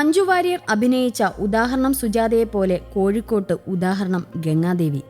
മഞ്ജു വാര്യർ അഭിനയിച്ച ഉദാഹരണം സുജാതയെ പോലെ കോഴിക്കോട്ട് ഉദാഹരണം ഗംഗാദേവി.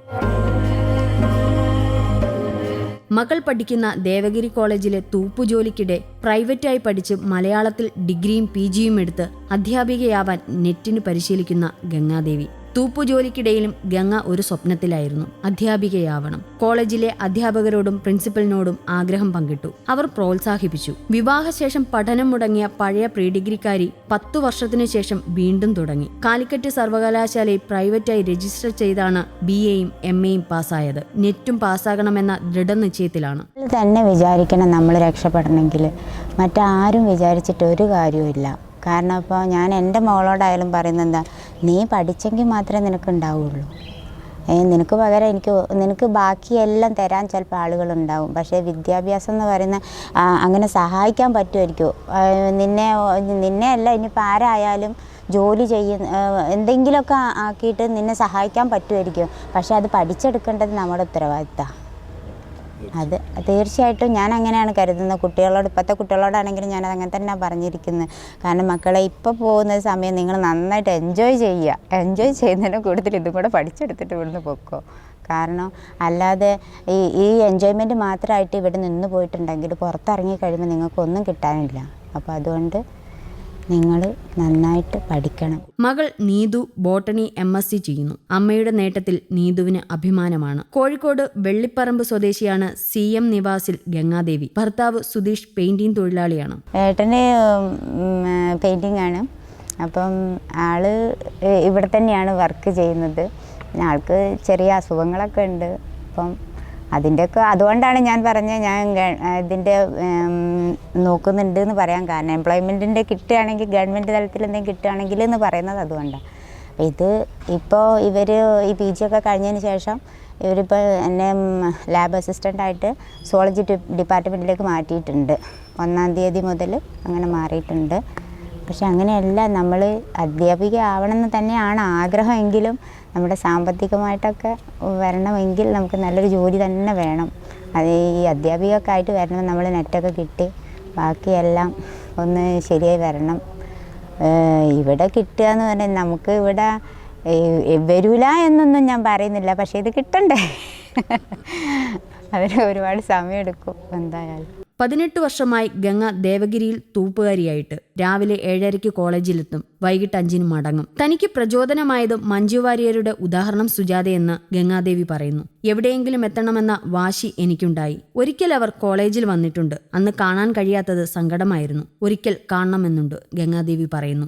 മകൾ പഠിക്കുന്ന ദേവഗിരി കോളേജിലെ തൂപ്പുജോലിക്കിടെ പ്രൈവറ്റായി പഠിച്ച് മലയാളത്തിൽ ഡിഗ്രിയും പി ജിയും എടുത്ത് അധ്യാപികയാവാൻ നെറ്റിന് പരിശീലിക്കുന്ന ഗംഗാദേവി. തൂപ്പുജോലിക്കിടയിലും ഗംഗ ഒരു സ്വപ്നത്തിലായിരുന്നു. അധ്യാപികയാവണം. കോളേജിലെ അധ്യാപകരോടും പ്രിൻസിപ്പലിനോടും ആഗ്രഹം പങ്കിട്ടു. അവർ പ്രോത്സാഹിപ്പിച്ചു. വിവാഹശേഷം പഠനം മുടങ്ങിയ പഴയ പ്രീ ഡിഗ്രിക്കാരി പത്തു വർഷത്തിനു ശേഷം വീണ്ടും തുടങ്ങി. കാലിക്കറ്റ് സർവകലാശാലയിൽ പ്രൈവറ്റായി രജിസ്റ്റർ ചെയ്താണ് ബി എയും എം എയും പാസ്സായത്. നെറ്റും പാസ്സാകണമെന്ന ദൃഢനിശ്ചയത്തിലാണ്. തന്നെ വിചാരിക്കണം നമ്മൾ രക്ഷപ്പെടണമെങ്കിൽ. മറ്റാരും വിചാരിച്ചിട്ട് ഒരു കാര്യവുമില്ല. കാരണം ഇപ്പോൾ ഞാൻ എന്റെ മോളോടായാലും പറയുന്നത് എന്താ നീ പഠിച്ചെങ്കിൽ മാത്രമേ നിനക്ക് ഉണ്ടാവുള്ളൂ ഏ, നിനക്ക് പകരം എനിക്ക് നിനക്ക് ബാക്കിയെല്ലാം തരാൻ ചിലപ്പോൾ ആളുകളുണ്ടാവും. പക്ഷേ വിദ്യാഭ്യാസം എന്ന് പറയുന്ന അങ്ങനെ സഹായിക്കാൻ പറ്റുമായിരിക്കും നിന്നെ നിന്നെ അല്ല ഇനിയിപ്പോൾ ആരായാലും ജോലി ചെയ്യുന്ന എന്തെങ്കിലുമൊക്കെ ആക്കിയിട്ട് നിന്നെ സഹായിക്കാൻ പറ്റുമായിരിക്കും. പക്ഷേ അത് പഠിച്ചെടുക്കേണ്ടത് നമ്മുടെ ഉത്തരവാദിത്തമാണ്. അത് തീർച്ചയായിട്ടും ഞാൻ അങ്ങനെയാണ് കരുതുന്നത്. കുട്ടികളോട് ഇപ്പോഴത്തെ കുട്ടികളോടാണെങ്കിലും ഞാനത് അങ്ങനെ തന്നെ പറഞ്ഞിരിക്കുന്നത് കാരണം മക്കളെ ഇപ്പോൾ പോകുന്ന സമയം നിങ്ങൾ നന്നായിട്ട് എൻജോയ് ചെയ്യുക. എൻജോയ് ചെയ്യുന്നതിന് കൂടുതൽ ഇതും കൂടെ പഠിച്ചെടുത്തിട്ട് ഇവിടുന്ന് പൊക്കോ. കാരണം അല്ലാതെ ഈ ഈ എൻജോയ്മെന്റ് മാത്രമായിട്ട് ഇവിടെ നിന്ന് പോയിട്ടുണ്ടെങ്കിൽ പുറത്തിറങ്ങി കഴിയുമ്പോൾ നിങ്ങൾക്കൊന്നും കിട്ടാനില്ല. അപ്പോൾ അതുകൊണ്ട് നിങ്ങൾ നന്നായിട്ട് പഠിക്കണം. മകൾ Neethu botany M S C ചെയ്യുന്നു. അമ്മയുടെ നേട്ടത്തിൽ നീതുവിന് അഭിമാനമാണ്. കോഴിക്കോട് വെള്ളിപ്പറമ്പ് സ്വദേശിയാണ് സി എം നിവാസിൽ ഗംഗാദേവി. ഭർത്താവ് സുധീഷ് പെയിന്റിംഗ് തൊഴിലാളിയാണ്. ഏട്ടന് പെയിന്റിംഗ് ആണ്. അപ്പം ആൾ ഇവിടെ തന്നെയാണ് വർക്ക് ചെയ്യുന്നത്. ആൾക്ക് ചെറിയ അസുഖങ്ങളൊക്കെ ഉണ്ട്. അപ്പം അതിന്റെയൊക്കെ അതുകൊണ്ടാണ് ഞാൻ പറഞ്ഞത് ഞാൻ ഇതിന്റെ നോക്കുന്നുണ്ട് എന്ന് പറയാൻ കാരണം. എംപ്ലോയ്മെന്റിന്റെ കിട്ടുകയാണെങ്കിൽ ഗവൺമെന്റ് തലത്തിൽ എന്തെങ്കിലും കിട്ടുകയാണെങ്കിൽ എന്ന് പറയുന്നത് അതുകൊണ്ടാണ്. അപ്പോൾ ഇത് ഇപ്പോൾ ഇവർ ഈ പി ജി ഒക്കെ കഴിഞ്ഞതിന് ശേഷം ഇവരിപ്പോൾ എന്നെ ലാബ് അസിസ്റ്റന്റായിട്ട് സോളജി ഡിപ്പാർട്ട്മെന്റിലേക്ക് മാറ്റിയിട്ടുണ്ട്. ഒന്നാം തീയതി മുതൽ അങ്ങനെ മാറിയിട്ടുണ്ട്. പക്ഷെ അങ്ങനെയല്ല നമ്മൾ അധ്യാപിക ആവണമെന്ന് തന്നെയാണ് ആഗ്രഹമെങ്കിലും നമ്മുടെ സാമ്പത്തികമായിട്ടൊക്കെ വരണമെങ്കിൽ നമുക്ക് നല്ലൊരു ജോലി തന്നെ വേണം. അത് ഈ അധ്യാപികക്കായിട്ട് വരണം നമ്മൾ നെറ്റൊക്കെ കിട്ടി ബാക്കിയെല്ലാം ഒന്ന് ശരിയായി വരണം. ഇവിടെ കിട്ടുക എന്ന് പറഞ്ഞാൽ നമുക്ക് ഇവിടെ വരൂല എന്നൊന്നും ഞാൻ പറയുന്നില്ല പക്ഷേ ഇത് കിട്ടണ്ടേ? അവർ ഒരുപാട് സമയമെടുക്കും എന്തായാലും. പതിനെട്ട് വർഷമായി ഗംഗ ദേവഗിരിയിൽ തൂപ്പുകാരിയായിട്ട്. രാവിലെ ഏഴരയ്ക്ക് കോളേജിലെത്തും. വൈകിട്ട് അഞ്ചിന് മടങ്ങും. തനിക്ക് പ്രചോദനമായത് മഞ്ജു വാര്യരുടെ ഉദാഹരണം സുജാതയെന്ന് ഗംഗാദേവി പറയുന്നു. എവിടെയെങ്കിലും എത്തണമെന്ന വാശി എനിക്കുണ്ടായി. ഒരിക്കൽ അവർ കോളേജിൽ വന്നിട്ടുണ്ട്. അന്ന് കാണാൻ കഴിയാത്തത് സങ്കടമായിരുന്നു. ഒരിക്കൽ കാണണമെന്നുണ്ട് ഗംഗാദേവി പറയുന്നു.